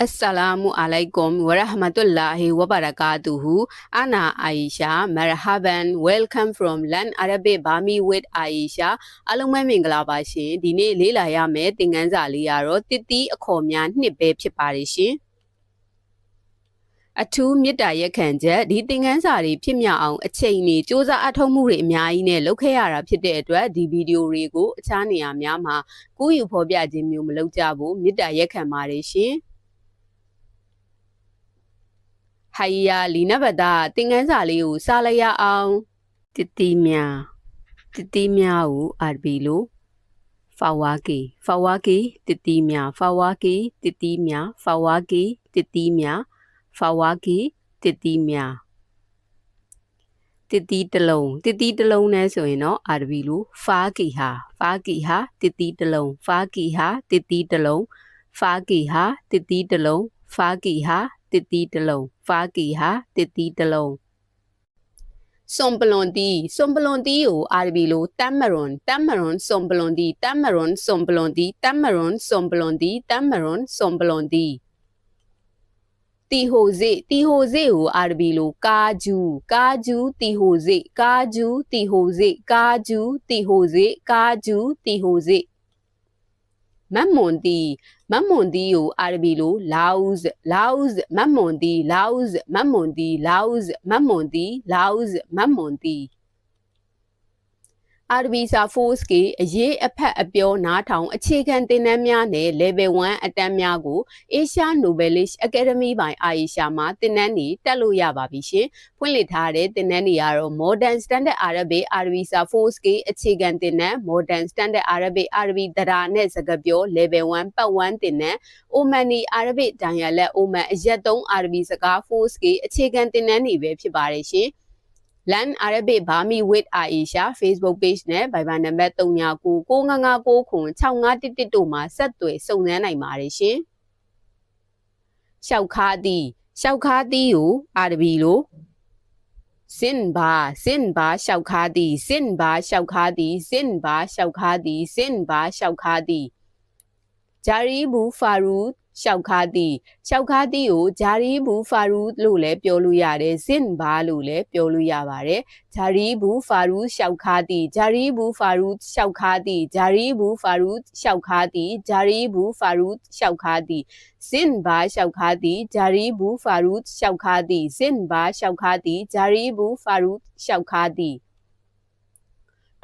Assalamu alaikum wa rahmatullahi wa barakatuhu. Ana Aisha. Marhaban. Welcome from Learn Arabic Burmese with Aisha. အားလုံးပဲမင်္ဂလာပါရှင်။ဒီနေ့လေးလာရမယ့်သင်ခန်းစာလေးကတော့တစ်တီအခေါ်များနှစ်ပဲဖြစ်ပါတယ်ရှင်။အထူးမေတ္တာရက်ခံချက်ဒီသင်ခန်းစာတွေဖြစ်မြောက်အောင်အချိန်နေစ조사အထောက်မှုတွေအများကြီးနဲ့လုပ်ခဲ့ရတာဖြစ်တဲ့အတွက်ဒီဗီဒီယိုတွေကိုအခြားနေရာများမှာကူးယူဖော်ပြခြင်းမျိုးမလုပ်ကြဘူးမေတ္တာရက်ခံပါတယ်ရှင်။ ဟိုင်ယာလီနဘတာသင်ခန်းစာလေးကိုစားလိုက်ရအောင်တတိမြတတိမြကိုအာဘီလိုဖာဝါကီဖာဝါကီတတိမြဖာဝါကီတတိမြဖာဝါကီတတိမြဖာဝါကီတတိမြတတိတလုံးတတိတလုံးနဲ့ဆိုရင်တော့အာဘီလိုဖာကီဟာဖာကီဟာတတိတလုံးဖာကီဟာတတိတလုံးဖာကီဟာတတိတလုံးဖာကီဟာ တစ်တီးတစ်လုံးဖာကီဟာတစ်တီးတစ်လုံးစွန်ပလွန်တီစွန်ပလွန်တီကိုအာရဘီလိုတမ်မရွန်တမ်မရွန်စွန်ပလွန်တီတမ်မရွန်စွန်ပလွန်တီတမ်မရွန်စွန်ပလွန်တီတမ်မရွန်စွန်ပလွန်တီတီဟိုစေတီဟိုစေကိုအာရဘီလိုကာဂျူကာဂျူတီဟိုစေကာဂျူတီဟိုစေကာဂျူတီဟိုစေကာဂျူတီဟိုစေ မတ်မွန်တီမတ်မွန်တီကိုအာရဘီလိုလာဥစ်လာဥစ်မတ်မွန်တီလာဥစ်မတ်မွန်တီလာဥစ်မတ်မွန်တီလာဥစ်မတ်မွန်တီ အာရဘီစာဖိုးစ်ကအရေးအဖက်အပြောနားထောင်အခြေခံသင်တန်းများနဲ့ level 1အတန်းများကို Asia Nobelish Academy ပိုင်အာရီရှာမှာသင်တန်းတွေတက်လို့ရပါပြီရှင်။ဖွင့်လှစ်ထားတဲ့သင်တန်းတွေကတော့ Modern Standard Arabic Arabisa 4K အခြေခံသင်တန်း Modern Standard Arabic Arabic သဒ္ဒါနဲ့စကားပြော level 1ပတ်1သင်တန်း Omani Arabic တန်ရလက် Oman အရက်သုံး Arabic စကား 4K အခြေခံသင်တန်းတွေပဲဖြစ်ပါတယ်ရှင်။ Learn Arabic Burmese with Aisha Facebook page နဲ့ Viber နံပါတ်399999ခွန်6511တို့မှာဆက်သွယ်စုံစမ်းနိုင်ပါတယ်ရှင်။ရှောက်ခါသည်ရှောက်ခါသည်ကိုအာရဘီလိုစင်ဘာစင်ဘာရှောက်ခါသည်စင်ဘာရှောက်ခါသည်စင်ဘာရှောက်ခါသည်စင်ဘာရှောက်ခါသည်ဂျာရီဘူဖာရူ ရှောက်ခါသည်ရှောက်ခါသည်ကိုဂျာရီဘူးဖာရူလို့လည်းပြောလို့ရတယ်ဇင်ဘာလို့လည်းပြောလို့ရပါတယ်ဂျာရီဘူးဖာရူရှောက်ခါသည်ဂျာရီဘူးဖာရူရှောက်ခါသည်ဂျာရီဘူးဖာရူရှောက်ခါသည်ဂျာရီဘူးဖာရူရှောက်ခါသည်ဇင်ဘာရှောက်ခါသည်ဂျာရီဘူးဖာရူရှောက်ခါသည်ဇင်ဘာရှောက်ခါသည်ဂျာရီဘူးဖာရူရှောက်ခါသည်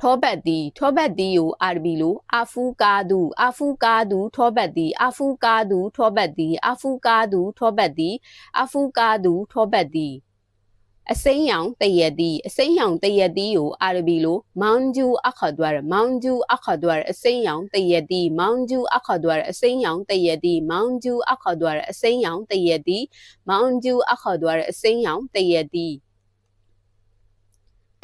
ထောဘတ်သည်ထောဘတ်သည်ကိုအာရဘီလိုအာဖူကာဒူအာဖူကာဒူထောဘတ်သည်အာဖူကာဒူထောဘတ်သည်အာဖူကာဒူထောဘတ်သည်အာဖူကာဒူထောဘတ်သည်အစိမ်းရောင်တရက်သည်အစိမ်းရောင်တရက်သည်ကိုအာရဘီလိုမောင်ဂျူအခဒွာမောင်ဂျူအခဒွာအစိမ်းရောင်တရက်သည်မောင်ဂျူအခဒွာအစိမ်းရောင်တရက်သည်မောင်ဂျူအခဒွာအစိမ်းရောင်တရက်သည်မောင်ဂျူအခဒွာအစိမ်းရောင်တရက်သည်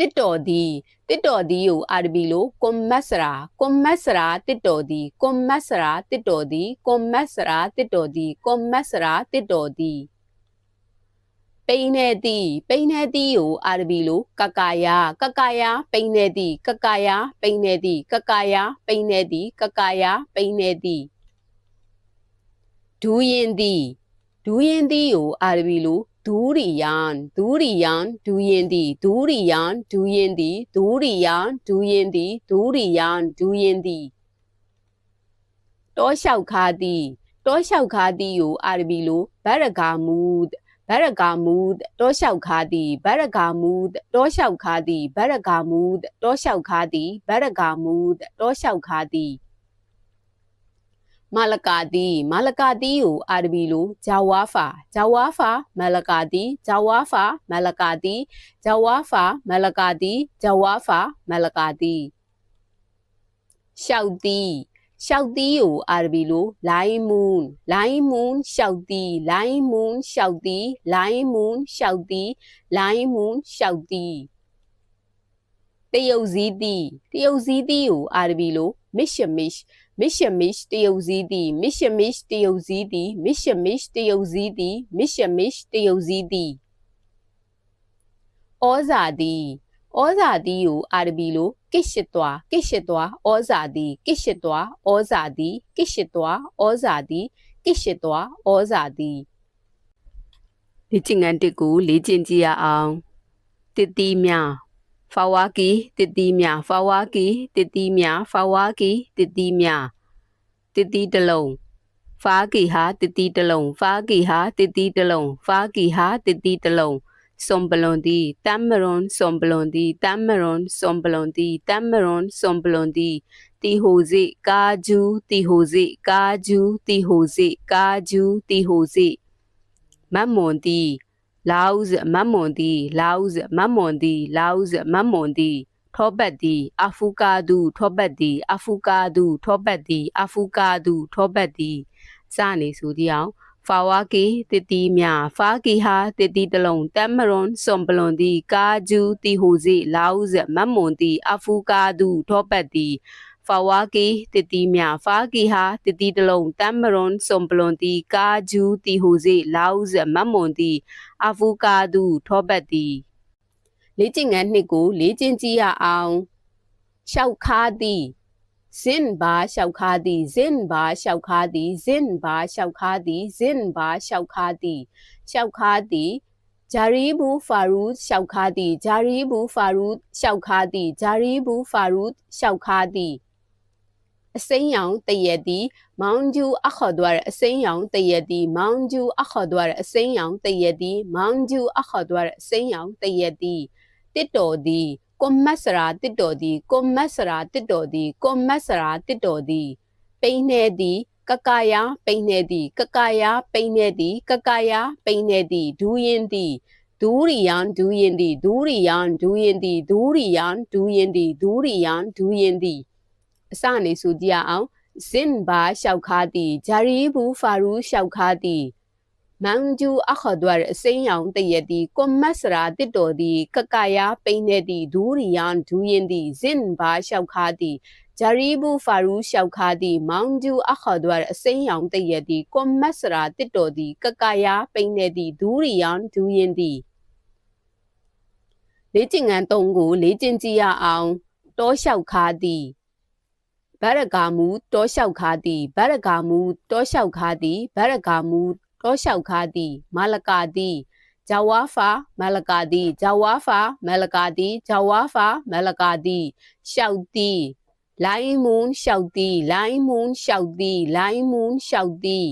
တစ်တော်သည်တစ်တော်သည်ကိုအာရဘီလိုကွန်မတ်စရာကွန်မတ်စရာတစ်တော်သည်ကွန်မတ်စရာတစ်တော်သည်ကွန်မတ်စရာတစ်တော်သည်ကွန်မတ်စရာတစ်တော်သည်ပိန်နေသည်ပိန်နေသည်ကိုအာရဘီလိုကကာယာကကာယာပိန်နေသည်ကကာယာပိန်နေသည်ကကာယာပိန်နေသည်ကကာယာပိန်နေသည်ဒူးရင်သည်ဒူးရင်သည်ကိုအာရဘီလို ဒူရီယန်ဒူရီယန်ဒူရင်ဒီဒူရီယန်ဒူရင်ဒီဒူရီယန်ဒူရင်ဒီဒူရီယန်ဒူရင်ဒီတောလျှောက်ခါသည်တောလျှောက်ခါသည်ကိုအာရဘီလိုဘရဂါမူဒ်ဘရဂါမူဒ်တောလျှောက်ခါသည်ဘရဂါမူဒ်တောလျှောက်ခါသည်ဘရဂါမူဒ်တောလျှောက်ခါသည်ဘရဂါမူဒ်တောလျှောက်ခါသည် မာလကာတီမာလကာတီကိုအာရဘီလိုဂျာဝါဖာဂျာဝါဖာမာလကာတီဂျာဝါဖာမာလကာတီဂျာဝါဖာမာလကာတီဂျာဝါဖာမာလကာတီရှောက်တီရှောက်တီကိုအာရဘီလိုလိုင်းမွန်းလိုင်းမွန်းရှောက်တီလိုင်းမွန်းရှောက်တီလိုင်းမွန်းရှောက်တီလိုင်းမွန်းရှောက်တီတယုတ်စည်းတီတယုတ်စည်းတီကိုအာရဘီလို မစ်ရှမစ်မစ်ရှမစ်တယုတ်စည်းသည်မစ်ရှမစ်တယုတ်စည်းသည်မစ်ရှမစ်တယုတ်စည်းသည်မစ်ရှမစ်တယုတ်စည်းသည်ဩဇာသည်ဩဇာသည်ကိုအာရဘီလိုကိရှိသွာကိရှိသွာဩဇာသည်ကိရှိသွာဩဇာသည်ကိရှိသွာဩဇာသည်ကိရှိသွာဩဇာသည်လေ့ကျင့်ခန်းတစ်ကိုလေ့ကျင့်ကြည့်ရအောင်တတိမြ ဖာဝါကီတတိမြဖာဝါကီတတိမြဖာဝါကီတတိမြတတိတလုံးဖာကီဟာတတိတလုံးဖာကီဟာတတိတလုံးဖာကီဟာတတိတလုံးစွန်ပလွန်ဒီတမ်မရွန်စွန်ပလွန်ဒီတမ်မရွန်စွန်ပလွန်ဒီတမ်မရွန်စွန်ပလွန်ဒီတီဟိုစီကာဂျူတီဟိုစီကာဂျူတီဟိုစီကာဂျူတီဟိုစီမတ်မွန်တီ လာဥဇမတ်မွန်တီလာဥဇမတ်မွန်တီလာဥဇမတ်မွန်တီထောပတ်တီအာဖူကာဒူထောပတ်တီအာဖူကာဒူထောပတ်တီအာဖူကာဒူထောပတ်တီစနေဆိုဒီအောင်ဖာဝါကီတတီမြဖာကီဟာတတီတလုံးတမ်မရွန်စွန်ပလွန်တီကာဂျူတီဟိုစီလာဥဇမတ်မွန်တီအာဖူကာဒူထောပတ်တီ ဖာဝါကီတတိမြဖာကီဟာတတိတလုံးတမ်မရွန်စွန်ပလွန်တီကာဂျူတီဟိုစီလာဥဇမတ်မွန်တီအာဖူကာဒူထောပတ်တီလေ့ကျင့်ခန်းနှစ်ကိုလေ့ကျင့်ကြည့်ရအောင်ရှောက်ခါသည်ဇင်ဘာရှောက်ခါသည်ဇင်ဘာရှောက်ခါသည်ဇင်ဘာရှောက်ခါသည်ဇင်ဘာရှောက်ခါသည်ရှောက်ခါသည်ဂျာရီဘူဖာရူရှောက်ခါသည်ဂျာရီဘူဖာရူရှောက်ခါသည်ဂျာရီဘူဖာရူရှောက်ခါသည် အစိမ်းရောင်တရက်သည် မောင်ကျူအခါဒွာရအစိမ်းရောင်တရက်သည်မောင်ကျူအခါဒွာရအစိမ်းရောင်တရက်သည်မောင်ကျူအခါဒွာရအစိမ်းရောင်တရက်သည်တစ်တော်သည်ကွန်မတ်စရာတစ်တော်သည်ကွန်မတ်စရာတစ်တော်သည်ကွန်မတ်စရာတစ်တော်သည်ပိန်းနေသည်ကကယာပိန်းနေသည်ကကယာပိန်းနေသည်ကကယာပိန်းနေသည်ဒူးရင်သည်ဒူရီယန်ဒူးရင်သည်ဒူရီယန်ဒူးရင်သည်ဒူရီယန်ဒူးရင်သည်ဒူရီယန်ဒူးရင်သည် အစနေဆိုကြအောင်ဇင်ဘာလျှောက်ခါသည်ဂျာရီဘူးဖာရူလျှောက်ခါသည်မန်ဂျူအခဒွာအစိမ်းရောင်တရသည်ကွန်မတ်စရာတစ်တော်သည်ကကယာပိနေသည်ဒူရီယန်ဒူရင်သည်ဇင်ဘာလျှောက်ခါသည်ဂျာရီဘူးဖာရူလျှောက်ခါသည်မောင်ဂျူအခဒွာအစိမ်းရောင်တရသည်ကွန်မတ်စရာတစ်တော်သည်ကကယာပိနေသည်ဒူရီယန်ဒူရင်သည်လေ့ကျင့်ခန်း၃ကိုလေ့ကျင့်ကြည့်ရအောင်တောလျှောက်ခါသည် ဗရဂါမူတောလျှောက်ခါသည်ဗရဂါမူတောလျှောက်ခါသည်ဗရဂါမူတောလျှောက်ခါသည်မာလကာသည်ဂျာဝါဖာမလကာသည်ဂျာဝါဖာမလကာသည်ဂျာဝါဖာမလကာသည်ရှောက်သည်လိုင်းမွန်ရှောက်သည်လိုင်းမွန်ရှောက်သည်လိုင်းမွန်ရှောက်သည်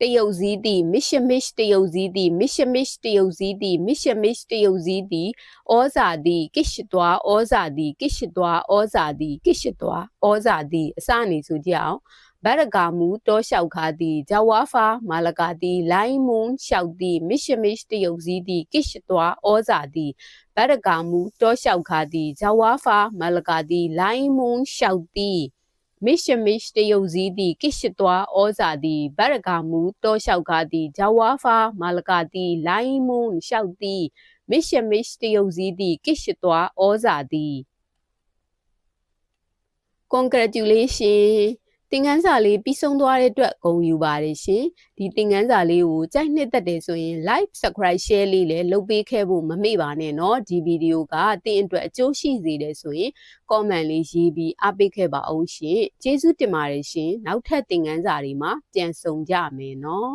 တယုတ်စည်းသည်မရှမရှတယုတ်စည်းသည်မရှမရှတယုတ်စည်းသည်မရှမရှတယုတ်စည်းသည်ဩဇာသည်ကိရှသွာဩဇာသည်ကိရှသွာဩဇာသည်ကိရှသွာဩဇာသည်အစနေဆိုကြအောင်ဗရဂါမူတောလျှောက်ခါသည်ဂျဝါဖာမာလကာသည်လိုင်းမွန်လျှောက်သည်မရှမရှတယုတ်စည်းသည်ကိရှသွာဩဇာသည်ဗရဂါမူတောလျှောက်ခါသည်ဂျဝါဖာမာလကာသည်လိုင်းမွန်လျှောက်သည် မစ်ရှမစ်တယုတ်စည်းသည်ကိရှသွာဩဇာသည်ဗရဂါမူတောလျှောက်ကားသည်ဂျဝါဖာမာလကာသည်လိုင်းမွန်လျှောက်သည်မစ်ရှမစ်တယုတ်စည်းသည်ကိရှသွာဩဇာသည် congratulation သင်ခန်းစာလေးပြီးဆုံးသွားတဲ့အတွက်ဂုဏ်ယူပါတယ်ရှင်ဒီသင်ခန်းစာလေးကိုကြိုက်နှစ်သက်တယ်ဆိုရင် like subscribe share လေးလည်းလုပ်ပေးခဲ့ဖို့မမေ့ပါနဲ့เนาะဒီဗီဒီယိုကသင်အတွက်အကျိုးရှိစေတယ်ဆိုရင် comment လေးရေးပြီးအားပေးခဲ့ပါအောင်ရှင်ကျေးဇူးတင်ပါတယ်ရှင်နောက်ထပ်သင်ခန်းစာတွေမှာပြန်ဆုံကြမယ်เนาะ